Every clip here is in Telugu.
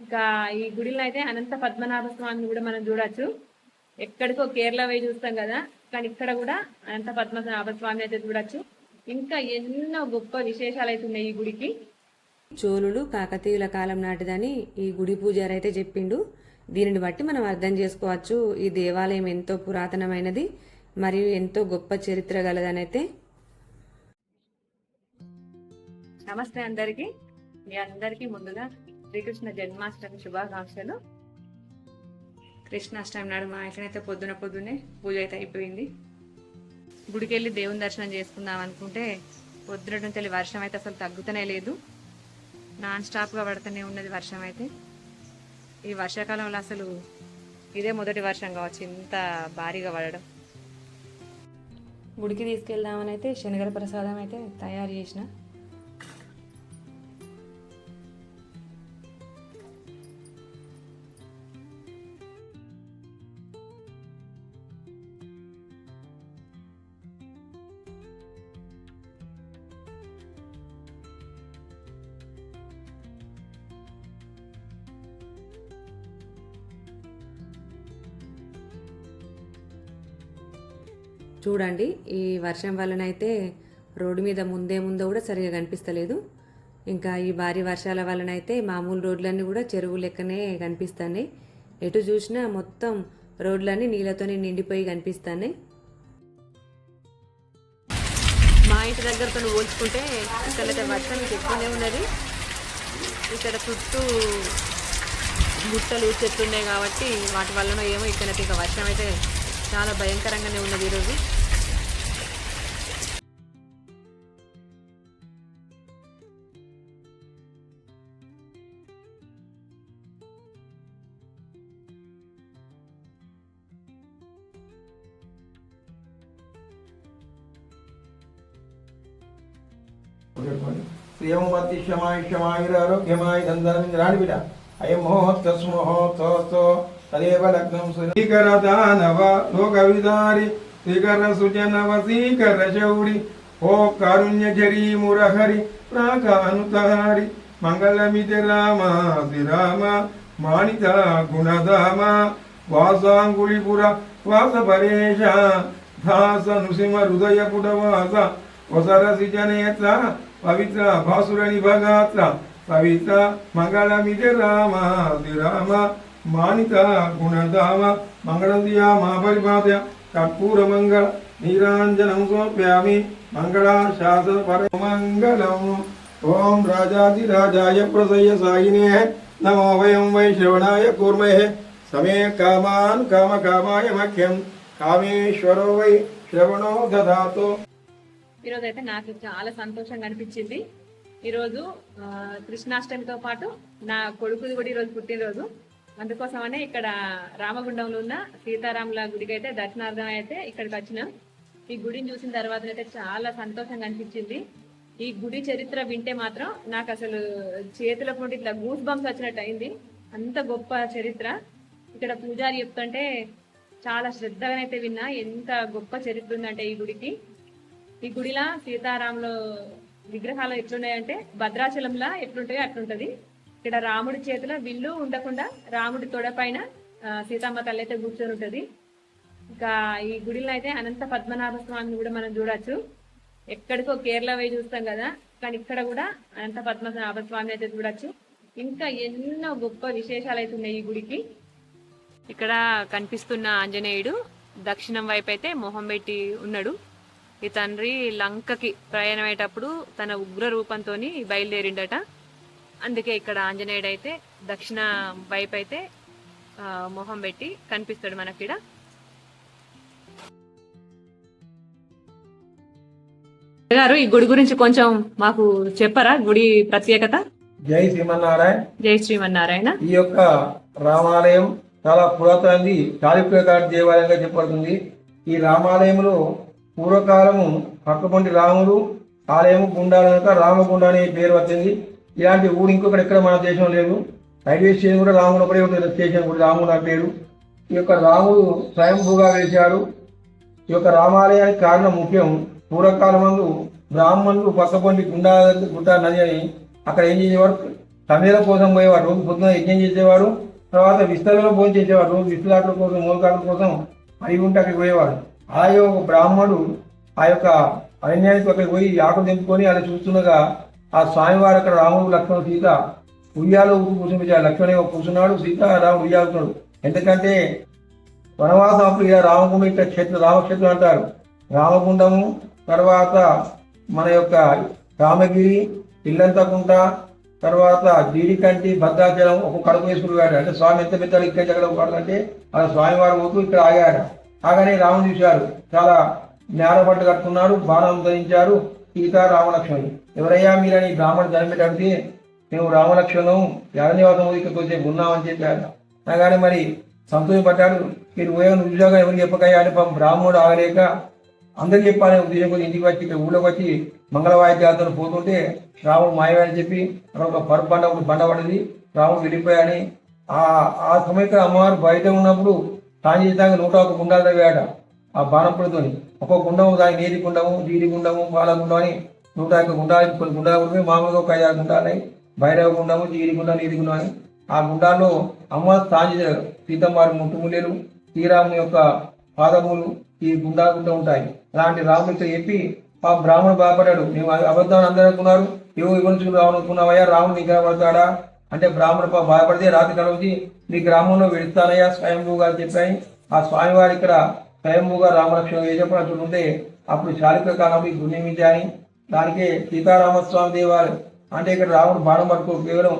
ఇంకా ఈ గుడిలో అయితే అనంత పద్మనాభ స్వామిని కూడా మనం చూడొచ్చు. ఎక్కడికో కేరళ పోయి చూస్తాం కదా కానీ ఇక్కడ కూడా అనంత పద్మనాభ స్వామి అయితే చూడొచ్చు. ఇంకా ఎన్నో గొప్ప విశేషాలు అయితే ఉన్నాయి ఈ గుడికి. చోళులు కాకతీయుల కాలం నాటిదని ఈ గుడి పూజారి అయితే చెప్పిండు. దీనిని బట్టి మనం అర్థం చేసుకోవచ్చు ఈ దేవాలయం ఎంతో పురాతనమైనది మరియు ఎంతో గొప్ప చరిత్ర గలదనైతే. నమస్తే అందరికి. మీ అందరికీ ముందుగా శ్రీకృష్ణ జన్మాష్టమి శుభాకాంక్షలు. కృష్ణాష్టమి నాడు మా ఇంట్లోనైతే పొద్దున పొద్దునే పూజ అయితే అయిపోయింది. గుడికి వెళ్ళి దేవుని దర్శనం చేసుకుందాం అనుకుంటే పొద్దున నుంచి వెళ్ళి వర్షం అయితే అసలు తగ్గుతూనే లేదు. నాన్ స్టాప్గా పడుతూనే ఉన్నది వర్షం అయితే. ఈ వర్షాకాలంలో అసలు ఇదే మొదటి వర్షం కావచ్చు ఇంత భారీగా పడడం. గుడికి తీసుకెళ్దామని అయితే శనగల ప్రసాదం అయితే తయారు చేసిన. చూడండి ఈ వర్షం వలనైతే రోడ్డు మీద ముందే ముందో కూడా సరిగా కనిపిస్తలేదు. ఇంకా ఈ భారీ వర్షాల వలనైతే మామూలు రోడ్లన్నీ కూడా చెరువు లెక్కనే కనిపిస్తున్నాయి. ఎటు చూసినా మొత్తం రోడ్లన్నీ నీళ్ళతోనే నిండిపోయి కనిపిస్తున్నాయి. మా ఇంటి దగ్గరతో పోల్చుకుంటే ఇక్కడైతే వర్షం ఎక్కువనే ఉన్నది. ఇక్కడ చుట్టూ గుట్టలు చెట్లు ఉన్నాయి కాబట్టి వాటి వల్లనో ఏమో ఇక్కడైతే ఇక వర్షం అయితే చాలా భయంకరంగానే ఉన్నది ఈరోజు. శ్రియం క్షమాయి క్షమాయురారోగ్యమాయ దందరమింద్రాణి బిడ అయం మహోత్తస్మహోత్సవస్తో తదేవ లగ్నం శ్రీకర దానవ లోక విదారి శ్రీకర సుజనవ శ్రీకర శౌరి ఓ కారుణ్యజరీ మురహరి ప్రాకానుతారి మంగళమితి రామ శ్రీరామ మాణిత గుణధామ వాసాంగుళిపుర వాస పరేష దాస నృసింహ హృదయ పుటవాస వసరసి జనేత్ర పవిత్ర భాసుర నిభగాత్ర పవిత్ర మంగళమితి రామ శ్రీరామ మానిత గుణధామ మంగళం మా పరిపాదయ కర్పూర మంగళ నీరాంజనం సమర్పయామి మంగళాశాసన పరమంగళం ఓం రాజాదిరాజాయ ప్రసయ్య సాయినే నమో వయం వై శ్రవణాయ కూర్మహే సమే కామాన్ కామ కామాయ మఖ్యం కామేశ్వరో వై శ్రవణో దదాతు ఈరోజు అయితే నాకు చాలా సంతోషంగా అనిపించింది. ఈరోజు కృష్ణాష్టమితో పాటు నా కొడుకుది కూడా ఈరోజు పుట్టినరోజు. అందుకోసమనే ఇక్కడ రామగుండంలో ఉన్న సీతారాముల గుడికి అయితే దర్శనార్థం అయితే ఇక్కడికి వచ్చినాం. ఈ గుడిని చూసిన తర్వాత అయితే చాలా సంతోషంగా అనిపించింది. ఈ గుడి చరిత్ర వింటే మాత్రం నాకు అసలు చేతుల నుండి ఇట్లా గూస్ బంప్స్ వచ్చినట్టు అయింది. అంత గొప్ప చరిత్ర. ఇక్కడ పూజారి చెప్తుంటే చాలా శ్రద్ధగానైతే విన్నా ఎంత గొప్ప చరిత్ర ఉందంటే ఈ గుడికి. ఈ గుడిలా సీతారాములు విగ్రహాలు ఎట్లున్నాయంటే భద్రాచలంలా ఎట్లుంటాయో అట్లుంటది. ఇక్కడ రాముడి చేతిలో విల్లు ఉండకుండా రాముడి తొడ పైన సీతమ్మ తల్లి అయితే కూర్చొని ఉంటుంది. ఇంకా ఈ గుడిలో అయితే అనంత పద్మనాభ స్వామిని కూడా మనం చూడొచ్చు. ఎక్కడికో కేరళ పోయి చూస్తాం కదా కానీ ఇక్కడ కూడా అనంత పద్మనాభ స్వామి అయితే చూడొచ్చు. ఇంకా ఎన్నో గొప్ప విశేషాలు అయితే ఉన్నాయి ఈ గుడికి. ఇక్కడ కనిపిస్తున్న ఆంజనేయుడు దక్షిణం వైపు అయితే మొహం పెట్టి ఉన్నాడు. ఈ తండ్రి లంకకి ప్రయాణమయ్యేటప్పుడు తన ఉగ్ర రూపంతో బయలుదేరిండట. అందుకే ఇక్కడ ఆంజనేయుడు అయితే దక్షిణ వైపు అయితే మొహం పెట్టి కనిపిస్తాడు మనకిడ. గారు ఈ గుడి గురించి కొంచెం మాకు చెప్పరా? గుడి ప్రత్యేకత? జై శ్రీమన్నారాయణ. జై శ్రీమన్నారాయణ. ఈ యొక్క రామాలయం చాలా పురాతనది. చాళుక్యకాల దేవాలయంగా చెప్పబడుతుంది. ఈ రామాలయంలో పూర్వకాలము పక్కపొంటి రాముడు ఆలయం గుండాల కనుక రామగుండ అనే పేరు వచ్చింది. ఇలాంటి ఊరు ఇంకొకటి ఎక్కడ మన దేశంలో లేదు. రైల్వే స్టేషన్ కూడా రాముడు ఒకటే ఉంటుంది స్టేషన్ కూడా రాముడు ఆ పేరు. ఈ యొక్క రాముడు స్వయంభూగా వేశాడు. ఈ యొక్క రామాలయానికి కారణం ముఖ్యం. పూర్వకాలం మందు బ్రాహ్మణులు పక్కపొంటి గుండా గుట్ట నది అని అక్కడ ఏం చేసేవారు? సమీర కోసం పోయేవారు. రోజు పొద్దున యజ్ఞం చేసేవారు. తర్వాత విస్తరణ భోజనం చేసేవారు. రోజు విస్తరాట్ల కోసం మూలకాట్ల కోసం అవి ఉంటే అక్కడికి పోయేవాడు అలాగే ఒక బ్రాహ్మణుడు ఆ యొక్క అరణ్యానికి అక్కడికి పోయి ఆకులు తెంపుకొని అలా చూస్తుండగా ఆ స్వామివారు అక్కడ రాముడు లక్ష్మణుడు సీత ఉయ్యాలు కూర్చుని లక్ష్మణ్ కూర్చున్నాడు సీత రాముడు ఉయ్యాలుతున్నాడు ఎందుకంటే వనవాసం అప్పుడు ఇలా రామగుండం ఇక్కడ క్షేత్ర రామక్షేత్రం అంటారు. రామగుండము తర్వాత మన యొక్క రామగిరి ఇల్లంతకుంట తర్వాత జీడికంటి భద్రాచలం ఒక కడుపు వేసుకున్నాడు అంటే స్వామి ఎంత పెద్ద ఇక్కడ ఎక్కడ పడుతుంటే ఆ స్వామివారు పోతూ ఇక్కడ ఆగాడు ఆగానే రాముడు చూశారు. చాలా నేలపట్టు కట్టుకున్నారు బాణం ధరించారు. సీతా రామలక్ష్మణుడు ఎవరయ్యా మీరని బ్రాహ్మణ జన్మేట అడిగితే మేము రామలక్ష్మణు యాదనివాసం ఇక్కడికి వచ్చే ఉన్నామని చెప్పారు. అనగానే మరి సంతోషపడ్డాడు మీరు పోయే ఉద్యోగం ఎవరికి చెప్పకయ్యా అని పాపం బ్రాహ్మణుడు ఆగలేక అందరు చెప్పాలని ఉద్యోగం ఇంటికి వచ్చి ఇక్కడ ఊళ్ళోకి వచ్చి మంగళవాయిద్యాలతో పోతుంటే రాముడు మాయమని చెప్పి ఒక పరుపు బండ ఒకటి బండ పడింది. రాముడు వెళ్ళిపోయాడని. ఆ ఆ సమయంలో అమ్మవారు బయట ఉన్నప్పుడు తాను చేసాక నూట ఒక గుండాలు తవ్వాడ ఆ బాణపుడితోని ఒక్కొక్క గుండము దాని నీటి గుండము జీడి గుండము బాల గుండం అని నూట యొక్క గుండాలు కొన్ని గుండాలు కూడా మామూలుగా ఒక ఐదారు గుండాలు భైరవ గుండము జీడి గుండం నీటి గుండం అని. ఆ గుండాల్లో అమ్మ స్థానం సీతమ్మారి ముట్టుములేలు శ్రీరాముని యొక్క పాదములు ఈ గుండా గుండా ఉంటాయి. అలాంటి రాముడితో చెప్పి ఆ బ్రాహ్మణుడు బాధపడ్డాడు మేము అబద్ధాన్ని అందరూ అనుకున్నారు? ఏవో ఇవ్వచ్చు రావనుకున్నావయ్యా రాముడు నీకు కనబడతాడా అంటే బ్రాహ్మణుడు పాపం బాధపడితే రాత్రి కలవచ్చి నీ గ్రామంలో వెళుతానయ్యా స్వయంభూగా అని చెప్పాయి. ఆ స్వామివారి ఇక్కడ స్వయంభూగా రామలక్ష్మణ వేజప్పుడు ఉంటే అప్పుడు చాళుక్య కాలంలో గుణ్యమితి అని దానికే సీతారామస్వామి దేవాలయం అంటే ఇక్కడ రాముడు బాణం పట్టుకో కేవలం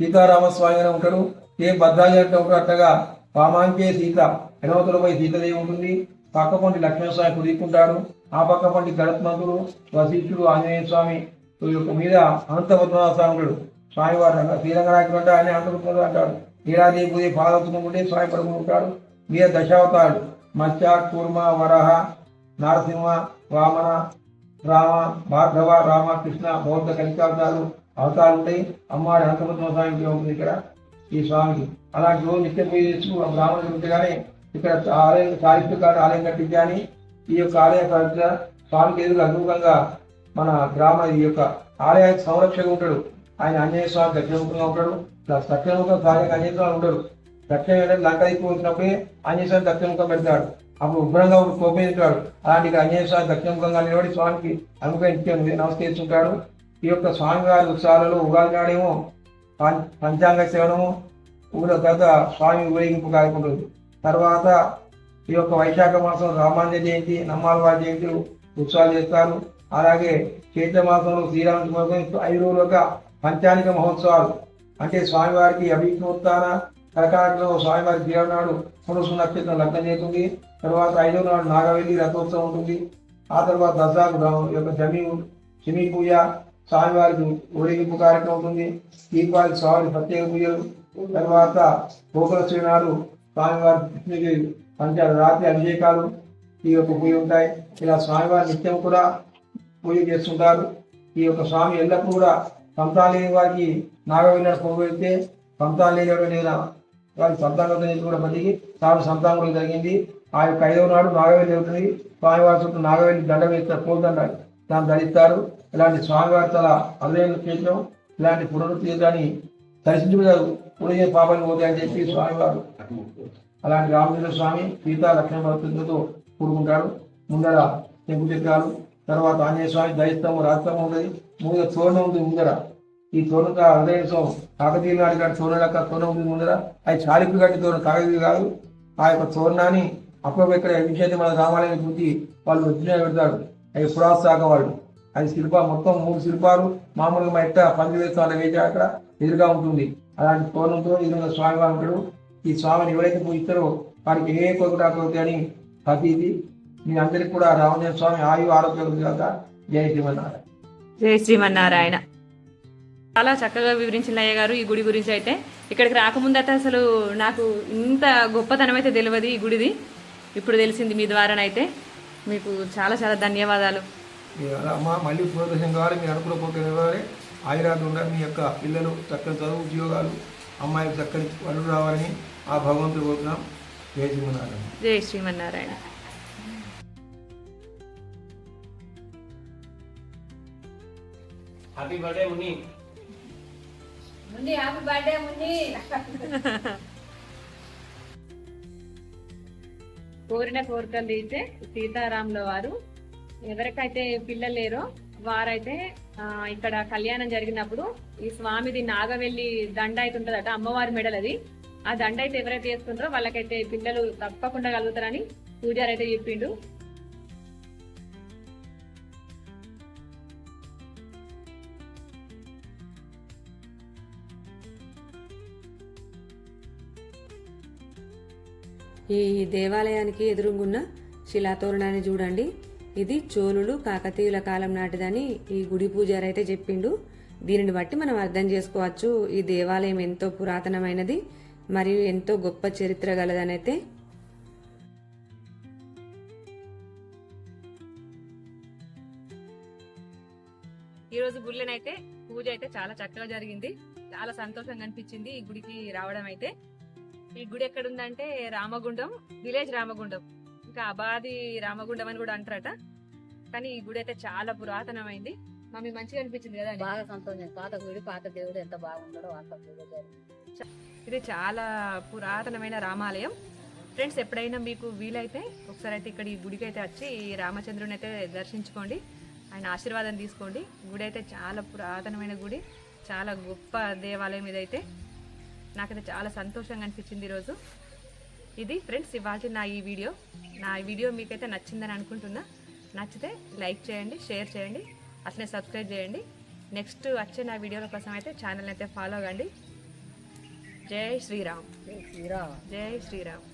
సీతారామస్వామిగానే ఉంటాడు. ఏ భద్రాజి అంటే అట్టగా పామాంకే సీత ఎడవతల సీతదేవి ఉంటుంది. పక్క పంటి లక్ష్మణస్వామి కుదుకుంటాడు ఆ పక్క పంటి గణపతుడు వశిష్ఠుడు ఆంజనేయ స్వామి యొక్క మీద అనంతపద్మనాభ స్వామి స్వామివారు శ్రీరంగనాయకుడు అంటే ఆయన అనంతపద్మనాభుడు అంటాడు. నీరాదేవి పుదే పాదవుతుంటే స్వామి పడుకుంటాడు మీద దశావతారుడు మత్స్య కూర్మ వరహ నరసింహ వామన రామ భార్గవ రామ కృష్ణ బౌద్ధ కలికాబ్దాలు అవతారాలు ఉంటాయి అమ్మవారి అనంతపద్మ స్వామికి ఉంటుంది ఇక్కడ ఈ స్వామికి. అలాంటి రోజు నిత్యం పూజ చేస్తూ బ్రాహ్మణులు బ్రాహ్మణుడు ఉంటేగానే ఇక్కడ ఆలయం సాహిత్యకారు ఆలయం కట్టించాని ఈ యొక్క ఆలయ స్వామికి ఎదురు అనుకూలంగా మన గ్రామ ఈ యొక్క ఆలయ సంరక్షక ఉంటాడు. ఆయన ఆంజనేయ స్వామి దక్షిణముఖంగా ఉంటాడు. ఇలా దక్షిణముఖం సాగే ఆంజనేయ స్వామి ఉంటాడు. దక్షిణ ఏంటంటే లంక దిక్కు వచ్చినప్పుడే ఆంజనేయ దక్షిణముఖం పెడతాడు. అప్పుడు ఉగ్రంగా ఒక కోపం ఎత్తాడు అలాంటి ఇక్కడ దక్షిణముఖంగా నిలబడి స్వామికి అనుగ్రహించి నమస్కరిస్తుంటాడు. ఈ యొక్క స్వామివారి ఉత్సవాలలో ఉగాది నాడేమో పంచాంగ సేవనము ఊరిలో తర్వాత స్వామి ఊరేగింపు కార్యక్రమం ఉంటుంది. తర్వాత ఈ యొక్క వైశాఖ మాసం రామాంజ జయంతి నమ్మాలవారి జయంతి ఉత్సవాలు చేస్తారు. అలాగే చైత్ర మాసంలో శ్రీరామ ఐదు రోజులుగా పంచానిక మహోత్సవాలు. అంటే స్వామివారికి అభిజ్ఞోత్తాన కరకాటలో స్వామివారి జీవన నాడు నక్షత్రం లగ్నం చేస్తుంది. తర్వాత ఐదో నాడు నాగవెల్లి రథోత్సవం ఉంటుంది. ఆ తర్వాత దసరాకు యొక్క జమి శమి పూజ స్వామివారికి ఊరేగింపు కార్యక్రమం ఉంటుంది. దీపావళి స్వామి ప్రత్యేక పూజలు. తర్వాత గోకుల శ్రీనాడు స్వామివారి కృష్ణుడి పంచ రాత్రి అభిషేకాలు ఈ యొక్క పూజ ఉంటాయి. ఇలా స్వామివారి నిత్యం కూడా పూజ చేస్తుంటారు. ఈ యొక్క స్వామి ఎల్లప్పుడూ కూడా సంతానం వారికి నాగవెల్లిని పోగొడితే సంతానం లేని వాడు సంతానం నుంచి కూడా మందికి తాను సంతానం కూడా జరిగింది ఆ యొక్క ఐదవ నాడు నాగవెల్లి అవుతుంది స్వామివారి చుట్టూ నాగవెల్లి దండ వేస్తారు పూలదండ దాన్ని ధరిస్తారు. ఇలాంటి స్వామివారి తల అదైన చేయడం ఇలాంటి పునరుద్ధీతాన్ని దర్శించుకుంటారు పుణ్య పాపాలు పోతాయని చెప్పి స్వామివారు అలాంటి రామచంద్ర స్వామి సీతా లక్ష్మణ భక్తులతో కూడుకుంటారు. ముందర తెంపు చెక్కారు తర్వాత ఆంజనేయ స్వామి దైస్తము రాస్తము ఉంటుంది. ముందుగా చూడడం ఉంది ముందర. ఈ తోరణ హృదయం కాకతీయ నాటి కాటి తోరణ లెక్క తోరణ ముందర. అది చాలిపి కట్టి తోరణ కాకతీయ కాదు. ఆ యొక్క తోరణాన్ని అప్పుడప్పుడు ఇక్కడ విషయాన్ని మన రామాలయం గురించి వాళ్ళు వచ్చిన పెడతారు. అవి పురాశాఖ వాళ్ళు. అది శిల్ప మొత్తం మూడు శిల్పాలు మామూలుగా మా ఎట్ట పంది వేస్తాం అలా వేసి అక్కడ ఎదురుగా ఉంటుంది. అలాంటి తోరణంతో ఎదురుగా స్వామివారు ఉంటాడు ఈ స్వామిని ఎవరైతే పూజిస్తారో వారికి ఏ కొరకు అని ప్రతీది మీ అందరికీ కూడా రామదేవ స్వామి ఆయు ఆరోగ్యం కాక జయ శ్రీమన్నారాయణ. జయ శ్రీమన్నారాయణ. చాలా చక్కగా వివరించిన అయ్య గారు ఈ గుడి గురించి అయితే. ఇక్కడికి రాకముందు అయితే అసలు నాకు ఇంత గొప్పతనం అయితే తెలియదు ఈ గుడిది. ఇప్పుడు తెలిసింది మీ ద్వారానైతే మీకు చాలా చాలా ధన్యవాదాలు. మళ్ళీ పునర్దర్శనం కావాలి మీరు అనుకున్న ఆయురాలు ఉండాలి. మీ యొక్క పిల్లలు చక్కని చదువు ఉద్యోగాలు అమ్మాయికి చక్కని వరుడు రావాలని ఆ భగవంతుడు కోరుతున్నాం. జయ శ్రీమన్నారాయణ. జై Shrimannarayana. Happy birthday Muni happy birthday కోరిన కోరికలు తీర్చే సీతారాముల వారు. ఎవరికైతే పిల్లలు లేరో వారైతే ఇక్కడ కళ్యాణం జరిగినప్పుడు ఈ స్వామిది నాగవెల్లి దండ అయితే ఉంటుందట అమ్మవారి మెడల్ అది ఆ దండ అయితే ఎవరైతే వేసుకుంటారో వాళ్ళకైతే పిల్లలు తప్పకుండా కలుగుతారని పూజారి అయితే చెప్పిండు. ఈ దేవాలయానికి ఎదురుగున్న శిలాతోరణాన్ని చూడండి. ఇది చోళులు కాకతీయుల కాలం నాటిదని ఈ గుడి పూజారి అయితే చెప్పిండు. దీనిని బట్టి మనం అర్థం చేసుకోవచ్చు ఈ దేవాలయం ఎంతో పురాతనమైనది మరియు ఎంతో గొప్ప చరిత్ర గలదనైతే. ఈ రోజు గుళ్ళనైతే పూజ అయితే చాలా చక్కగా జరిగింది. చాలా సంతోషంగా అనిపించింది ఈ గుడికి రావడం అయితే. ఈ గుడి ఎక్కడ ఉందంటే రామగుండం విలేజ్ రామగుండం. ఇంకా అబాది రామగుండం అని కూడా అంటారట. కానీ ఈ గుడి అయితే చాలా పురాతనమైంది. మమ్మీ మంచిగా అనిపించింది కదా బాగా సంతోషం. పాత గుడి పాత దేవుడు ఎంత బాగుండడో అంత ఇది చాలా పురాతనమైన రామాలయం. ఫ్రెండ్స్ ఎప్పుడైనా మీకు వీలైతే ఒకసారి అయితే ఇక్కడ ఈ గుడికి అయితే వచ్చి ఈ రామచంద్రుని అయితే దర్శించుకోండి. ఆయన ఆశీర్వాదం తీసుకోండి. గుడి అయితే చాలా పురాతనమైన గుడి. చాలా గొప్ప దేవాలయం ఇదైతే. నాకైతే చాలా సంతోషంగా అనిపించింది ఈరోజు ఇది ఫ్రెండ్స్ ఇవాళ నా ఈ వీడియో. నా ఈ వీడియో మీకైతే నచ్చిందని అనుకుంటున్నా. నచ్చితే లైక్ చేయండి షేర్ చేయండి అట్లనే సబ్స్క్రైబ్ చేయండి. నెక్స్ట్ వచ్చే నా వీడియోల కోసం అయితే ఛానల్ అయితే ఫాలో కండి జై శ్రీరామ్. శ్రీరామ్. జై శ్రీరామ్.